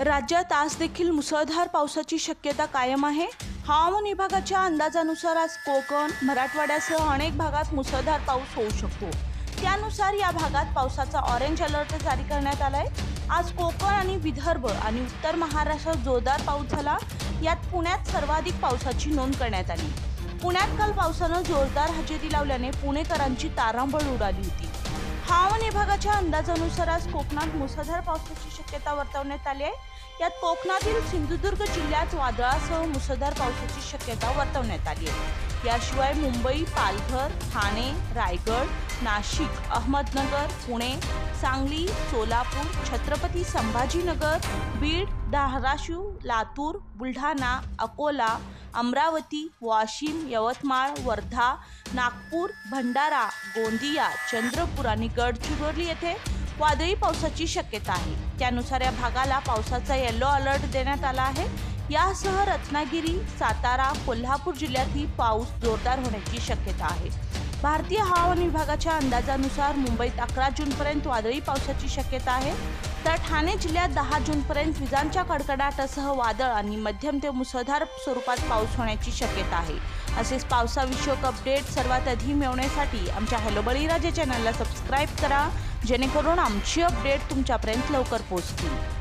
राज्यात आज देखील मुसळधार पावसाची शक्यता कायम आहे. हवामान विभागाच्या अंदाजानुसार आज कोकण मराठवाड्यासह अनेक भागात मुसळधार पाऊस होऊ शकतो. त्यानुसार या भागात पावसाचा ऑरेंज अलर्ट जारी करण्यात आलाय. आज कोकण आणि विदर्भ आणि उत्तर महाराष्ट्रात जोरदार पाऊस झाला. यात पुण्यात सर्वाधिक पावसाची नोंद करण्यात आली. पुण्यात काल पावसानं जोरदार हजेरी लावल्याने पुणेकरांची तारांबळ उडाली होती. हवामान विभागाच्या अंदाजानुसार आज कोकणात मुसळधार पावसाची शक्यता वर्तवण्यात आली आहे. यात कोकणातील सिंधुदुर्ग जिल्ह्यात वादळासह मुसळधार पावसाची शक्यता वर्तवण्यात आली आहे. याशिवाय मुंबई पालघर ठाणे रायगड नाशिक अहमदनगर पुणे सांगली सोलापूर छत्रपती संभाजीनगर बीड धाराशिव लातूर बुलढाणा अकोला अमरावती वाशिम यवतमाळ वर्धा नागपूर भंडारा गोंदिया चंद्रपूर आणि गडचिरोली येथे वादळी पावसाची शक्यता आहे. त्यानुसार या भागाला पावसाचा येलो अलर्ट देण्यात आला आहे. यासह रत्नागिरी सातारा कोल्हापूर जिल्ह्यातही पाऊस जोरदार होण्याची शक्यता आहे. भारतीय हवामान विभागाच्या अंदाजानुसार मुंबईत अकरा जूनपर्यंत वादळी पावसाची शक्यता आहे. तर ठाणे जिल्ह्यात दहा जूनपर्यंत विजांच्या कडकडाटासह वादळ आणि मध्यम ते मुसळधार स्वरूपात पाऊस होण्याची शक्यता आहे. असेच पावसाविषयक अपडेट सर्वात आधी मिळवण्यासाठी आमच्या हॅलो बळीराजे चॅनलला सबस्क्राईब करा. जेणेकरून आमची अपडेट तुमच्यापर्यंत लवकर पोहोचतील.